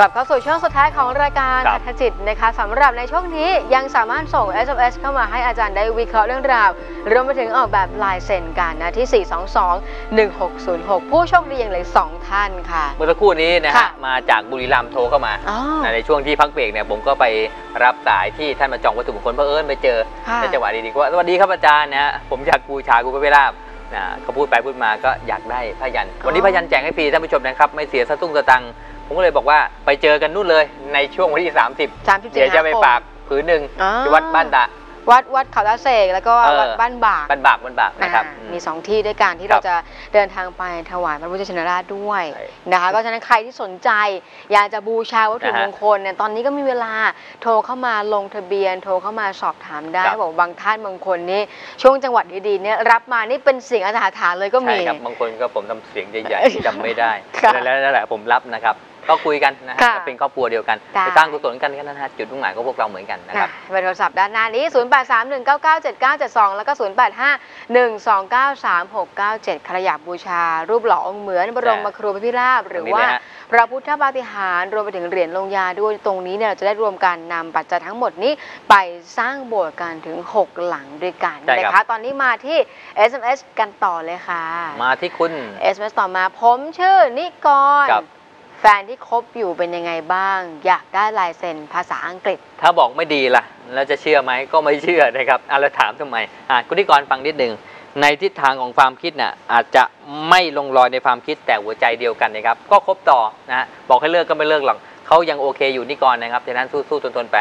กลับเข้าสู่ช่วงสุดท้ายของรายการครับอัธจิตนะคะสำหรับในช่วงนี้ยังสามารถส่ง SMS เข้ามาให้อาจารย์ได้วิเคราะห์เรื่องราวรวมไปถึงออกแบบลายเซ็นกันนะที่ 422-1606 ผู้โชคดีอย่างเหลย2ท่านค่ะ เมื่อสักครู่นี้นะค่ะฮะมาจากบุรีรัมย์โทรเข้ามาอ๋อในช่วงที่พักเบรกเนี่ยผมก็ไปรับสายที่ท่านมาจองวัตถุมงคลเพอเอิญไปเจอค่ะ ในจังหวะดีๆก็ว่าสวัสดีครับอาจารย์นะฮะผมอยากบูชากูพระเวลาบนะเขาพูดไปพูดมาก็อยากได้พยันวันนี้พยันแจกให้ฟรีท่านผู้ชมนะครับ ไม่เสียสตุ้งสตังค์ ผมก็เลยบอกว่าไปเจอกันนู่นเลยในช่วงวันที่ 30 30 เดี๋ยวจะไปฝากผืนหนึ่งอ๋อ ที่วัดบ้านดะ วัดวัดเขาตาเสกแล้วก็เออ วัดบ้านบากบ้านบากบ้านบากนะครับอ่าอืม มีสองที่ด้วยกันที่ครัเราบจะเดินทางไปถวายพระพุทธชินราชด้วยใช่นะคะก็ฉะนั้นใครที่สนใจ อยากจะบูชาวัตถุนะฮะมงคลเนี่ยตอนนี้ก็มีเวลาโทรเข้ามาลงทะเบียน โทรเข้ามาสอบถามได้ครับ บอกว่าบางท่านบางคนนี่ช่วงจังหวัดดีๆเนี่ยรับมานี่เป็นสิ่งอาถรรพ์เลยก็มี ใช่ครับบางคนก็ผมทำเสียงใหญ่เอ้ยๆจำไม่ได้ค่ะแล้วนั่นแหละผมรับนะครับ ก็คุยกันนะฮะค่ะก็เป็นครอบครัวเดียวกันได้ ไปสร้างกุศลกันแค่นั้นนะฮะจุดมุ่งหมายของพวกเราเหมือนกันนะคค่ะรับ เบอร์โทรศัพท์ด้านหน้านี้ 0831997972 แล้วก็ 0851293697 ใครอยากบูชา รูปหล่อองค์เหมือนบรมครูพระพิราบ หรือตรงนี้ว่าเลยฮะพระพุทธปาฏิหาริย์รวมไปถึงเหรียญลงยาด้วยตรงนี้เนี่ยเราจะได้รวมกันนำปัจจัยทั้งหมดนี้ไปสร้างโบสถ์กันถึง 6 หลังด้วยกันใช่นะครัคะบตอนนี้มาที่ SMS กันต่อเลยค่ะ มาที่คุณ SMS ต่อมาผมชื่อนิกร ครับ แฟนที่คบอยู่เป็นยังไงบ้าง อยากได้ลายเซ็นภาษาอังกฤษ ถ้าบอกไม่ดีล่ะแล้วจะเชื่อไหมก็ไม่เชื่อนะครับอะแล้วถามทำไมอะคุณนิกรฟังนิดหนึ่งในทิศทางของความคิดน่ะอาจจะไม่ลงรอยในความคิดแต่หัวใจเดียวกันนะครับ ก็คบต่อนะฮะบอกให้เลิกก็ไม่เลิกหรอกเขายังโอเคอยู่นิกรนะครับฉะนั้นสู้ๆทนๆไป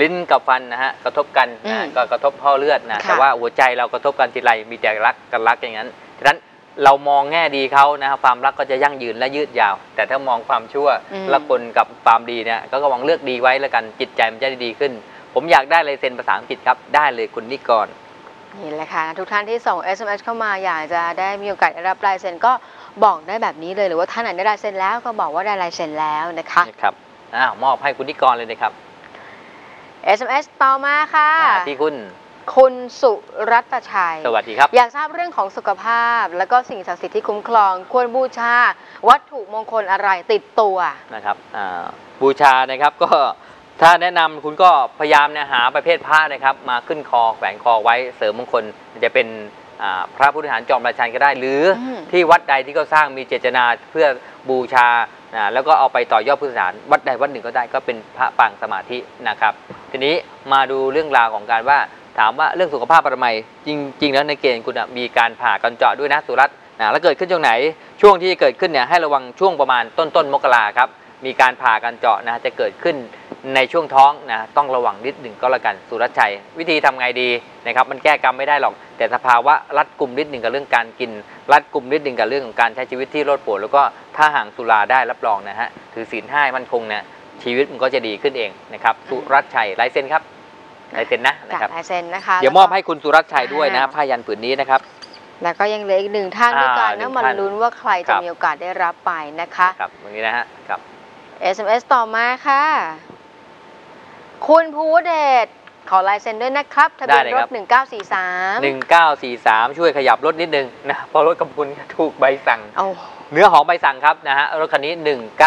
ลิ้นกับฟันนะฮะกระทบกันนะอืมก็กระทบพ่อเลือดนะค่ะแต่ว่าหัวใจเรากระทบกันทีไรมีแต่รักกันรักอย่างนั้นฉะนั้น เรามองแง่ดีเขานะครับความรักก็จะยั่งยืนและยืดยาว แต่ถ้ามองความชั่วอืมและคนกับความดีเนี่ยก็ระวังเลือกดีไว้แล้วกันจิตใจมันจะได้ดีขึ้น ผมอยากได้ลายเซ็นภาษาอังกฤษครับได้เลยคุณนิกรนี่แหละค่ะทุกท่านที่ส่ง SMS เข้ามาอยากจะได้มีโอกาสได้รับลายเซ็นก็บอกได้แบบนี้เลยหรือว่าท่านไหนได้ลายเซ็นแล้วก็บอกว่าได้ลายเซ็นแล้วนะคะนะครับอ้าวมอบให้คุณนิกรเลยนะครับ SMS ต่อมาค่ะมาที่คุณ คุณสุรัตชัย สวัสดีครับ อยากทราบเรื่องของสุขภาพ แล้วก็สิ่งศักดิ์สิทธิ์ที่คุ้มครอง ควรบูชา วัตถุมงคลอะไรติดตัวนะครับอ่าบูชานะครับก็ถ้าแนะนำคุณก็พยายามเนี่ยหาประเภทผ้านะครับ มาขึ้นคอแขวนคอไว้เสริมมงคลจะเป็นอ่าพระพุทธฐานจอมราชันก็ได้ หรืออมที่วัดใดที่เขาสร้างมีเจตนาเพื่อบูชาอ่าแล้วก็เอาไปต่อยอดพุทธศาสนาวัดใดวัดหนึ่งก็ได้ก็เป็นพระปางสมาธินะครับ ทีนี้มาดูเรื่องราวของการว่า ถามว่าเรื่องสุขภาพปรมัยจริง ๆ แล้วในเกณฑ์คุณมีการผ่ากันเจาะด้วยนะสุรัตน์นะแล้วเกิดขึ้นช่วงไหนช่วงที่เกิดขึ้นเนี่ยให้ระวังช่วงประมาณต้นต้นมกราครับมีการผ่ากันเจาะนะจะเกิดขึ้นในช่วงท้องนะต้องระวังนิดหนึ่งก็แล้วกันสุรชัย วิธีทำไงดีนะครับมันแก้กรรมไม่ได้หรอก แต่สภาวะรัดกลุ่มนิดหนึ่งกับเรื่องการกิน รัดกลุ่มนิดหนึ่งกับเรื่องของการใช้ชีวิตที่โลดโผนแล้วก็ถ้าห่างสุราได้รับรองนะฮะถือศีลห้าให้มันคงเนี่ยชีวิตมันก็จะดีขึ้นเองนะครับสุรชัยลายเซ็นครับ ลายเซ็นนะนะจากครับลายเซ็นนะคะเดี๋ยวมอบให้คุณสุรัตน์ชัยด้วยนะอ่าผ้ายันผืนนี้นะครับ แล้วก็ยังเหลืออีกหนึ่งท่านด้วยกันอ่าหนึ่นะงมาท่านลุ้นว่าใครครัจะบ มีโอกาสได้รับไปนะคะ ครับตรงนี้นะฮะครับ SMS ต่อมาค่ะ คุณภูเดช ขอลายเซ็นด้วยนะครับทะเบียนได้เลยรครัถบ1943 1943 ช่วยขยับรถนิดนึงนะเพราะรถกับคุณถูกใบสั่งเอาเนื้อหอมใบสั่งครับนะฮะรถคันนี้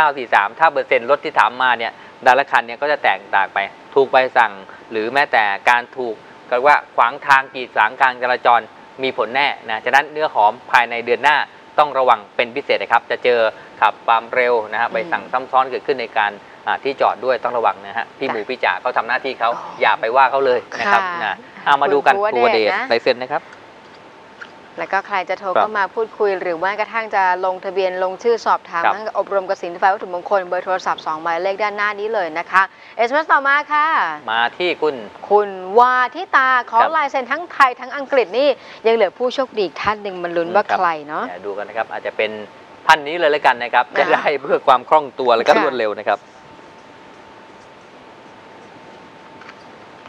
1943 ถ้าเปอร์เซ็นต์รถที่ถามมาเนี่ยแต่ละคันเนี่ยก็จะแตกต่างไป ถูกใบสั่ง หรือแม้แต่การถูกก็เรียกว่าขวางทางกีดขวางการจราจรมีผลแน่นะฉะนั้นเนื้อหอมภายในเดือนหน้า ต้องระวังเป็นพิเศษนะครับ จะเจอขับความเร็วนะฮะใบสั่งซ้ำซ้อนเกิดขึ้นในการอ่าที่จอดด้วยต้องระวังนะฮะพี่หมูพี่จ๋าเขาทำหน้าที่เขาอย่าไปว่าเขาเลยนะครับค่ะนะเอามาดูกันคุณภูภูววเดเดชชนะลายเซ็นนะครับ แล้วก็ใครจะโทรครับเข้ามาพูดคุย หรือว่ากระทั่งจะลงทะเบียนลงชื่อสอบถามครับทั้งอบรมกสินไฟวัตถุมงคลเบอร์โทรศัพท์2หมายเลขด้านหน้านี้เลยนะคะ SMS ต่อมาค่ะ มาที่คุณ คุณวาทิตาขอครับลายเซ็นทั้งไทยทั้งอังกฤษนี่ยังเหลือผู้โชคดีอีกท่านหนึ่งมันลุ้นว่าครับใครเนาะเดี๋ยวดูกันนะครับ อาจจะเป็นท่านนี้เลยแล้วกันนะครับอ่าจะได้เพื่อความคล่องตัวและก็ค่ะรวดเร็วนะครับ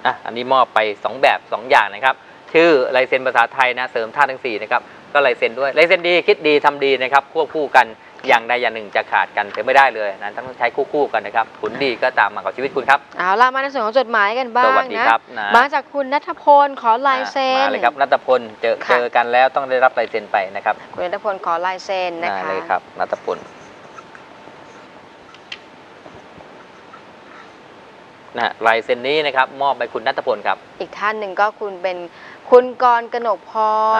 อะอันนี้มอบไป 2 แบบ 2 อย่างนะครับ ชื่อลายเซ็นภาษาไทยนะเสริมท่าทั้ง4นะครับก็ลายเซ็นด้วยลายเซ็นดีคิดดีทำดีนะครับควบคู่กันอย่างใดอย่างหนึ่งจะขาดกันแต่ไม่ได้เลยนะต้องใช้คู่คู่ๆกันนะครับผลดีก็ตามมากับชีวิตคุณครับเอาล่ะมาในส่วนของจดหมายกันบ้าสงวัสดีนะครับนะมาจากคุณนัทพลขอลายเซ็นมาเลยครับนัตพลเจอค่ะเจอกันแล้วต้องได้รับลายเซ็นไปนะครับคุณนัทพลขอลายเซ็นนะมาคะเลยครับนัตพลนะฮะลายเซ็นนี้นะครับมอบไปคุณนัทพลครับ อีกท่านหนึ่งก็คุณเป็น คุณกรกนกพ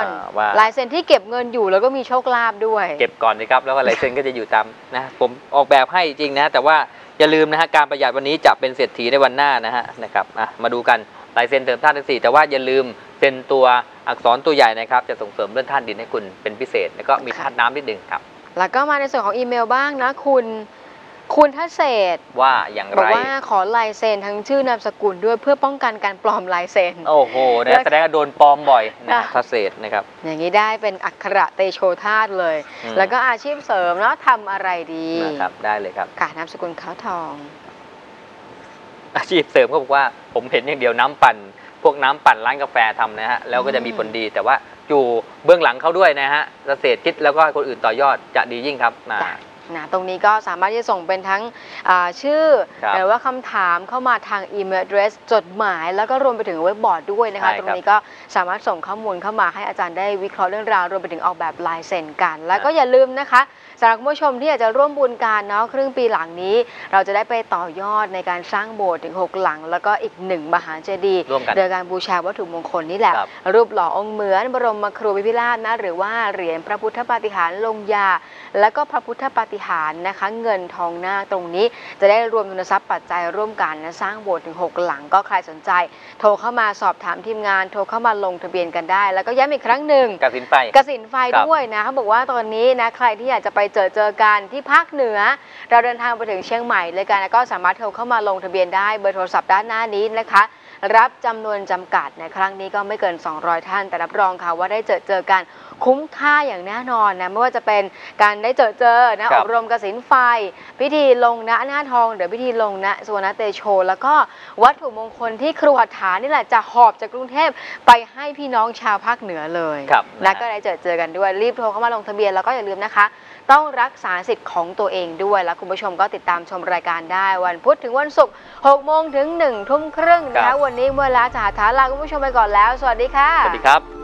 รอ่าว่า ลายเซ็นที่เก็บเงินอยู่แล้วก็มีโชคลาภด้วย เก็บก่อนนะครับ แล้วก็ลายเซ็นก็จะอยู่ตามนะผมออกแบบให้จริงนะ แต่ว่าอย่าลืมนะฮะการประหยัดวันนี้จะเป็นเศรษฐีในวันหน้านะฮะนะครับอะมาดูกันลายเซ็นเติมธาตุทั้งสี่แต่ว่าอย่าลืมเซ็นตัวอักษรตัวใหญ่นะครับ จะส่งเสริมเรื่องธาตุดินให้คุณเป็นพิเศษ แล้วก็มีค่ะธาตุน้ำนิดหนึ่งครับ แล้วก็มาในส่วนของอีเมลบ้างนะ คุณ คุณทัศเศษว่าอย่างบอไรกว่าขอลายเซ็นทั้งชื่อนามสกุลด้วยเพื่อป้องกันการปลอมลายเซ็น โอ้โหแล้นะวแสดงว่าโดนปลอมบ่อยนะค่ะฮะทัศเศษนะครับ อย่างนี้ได้เป็นอักขระเตโชธาตุเลย อืม แล้วก็อาชีพเสริมเนาะทำอะไรดีนะครับได้เลยครับกานามสกุลขาวทอง อาชีพเสริมเขาบอกว่าผมเห็นอย่างเดียวน้ำปั่น พวกน้ำปั่นร้านกาแฟทำนะฮะแล้วก็จะมีผลดีแต่ว่าอยู่เบื้องหลังเขาด้วยนะฮะเกษตรคิดแล้วก็ให้คนอื่นต่อยอดจะดียิ่งครับนะจ้ะ นะตรงนี้ก็สามารถที่จะส่งเป็นทั้งอ่าชื่อ ครับหรือว่าคำถามเข้ามาทางอีเมล address จดหมาย แล้วก็รวมไปถึงเว็บบอร์ดด้วยนะคะ ใช่ตครรับงนี้ก็สามารถส่งข้อมูลเข้ามาให้อาจารย์ได้วิเคราะห์เรื่องราว รวมไปถึงออกแบบลายเซ็นกัน แล้วก็อย่าลืมนะคะสำหรับคุณผู้ชมที่อยากจะร่วมบุญกันเนาะครึ่งปีหลังนี้ เราจะได้ไปต่อยอดในการสร้างโบสถ์ถึง 6 หลัง แล้วก็อีกหนึ่งมหาเจดีย์ร่วมกันโดยการบูชาวัตถุมงคลนี่แหละ ครับ รูปหล่อองค์เหมือนบรมครูพิพิราชนะหรือว่าเหรียญพระพุทธปาฏิหาริย์ลงยา และก็พระพุทธปาฏิหาริย์นะคะ เงินทองนาคตรงนี้ จะได้รวมทุนทรัพย์ปัจจัยร่วมกันนะสร้างโบสถ์ถึง 6 หลังก็ใครสนใจ โทรเข้ามาสอบถามทีมงาน โทรเข้ามาลงทะเบียนกันได้ แล้วก็ย้ำอีกครั้งหนึ่งกสินไปกสินไฟครับด้วยนะเขาบอกว่าตอนนี้นะใครที่อยากจะไปเจอเจอกันที่ภาคเหนือ เราเดินทางไปถึงเชียงใหม่เลยกันแล้วก็สามารถโทรเข้ามาลงทะเบียนได้เบอร์โทรศัพท์ด้านหน้านี้นะคะ รับจำนวนจำกัดในครั้งนี้ก็ไม่เกิน 200 ท่าน แต่รับรองค่ะว่าได้เจอเจอกันคุ้มค่าอย่างแน่นอนนะไม่ว่าจะเป็นการได้เจอเจอนะครัอบบรมกสินไฟ พิธีลงณหน้าทองหรือพิธีลงณสุวรรณเตโช แล้วก็วัตถุมงคลที่ครูหัตถานี่แหละจะหอบจากกรุงเทพไปให้พี่น้องชาวภาคเหนือเลยครับและก็ได้เจอเจอกันด้วยรีบโทรเข้ามาลงทะเบียนแล้วก็อย่าลืมนะคะ ต้องรักษาสิทธิ์ของตัวเองด้วย แล้วคุณผู้ชมก็ติดตามชมรายการได้ วันพุธถึงวันศุกร์6โมงถึง1ทุ่มครึ่งนะครัคะบวันนี้เวลาจะหาทาลาคุณผู้ชมไปก่อนแล้ว สวัสดีค่ะ สวัสดีครับ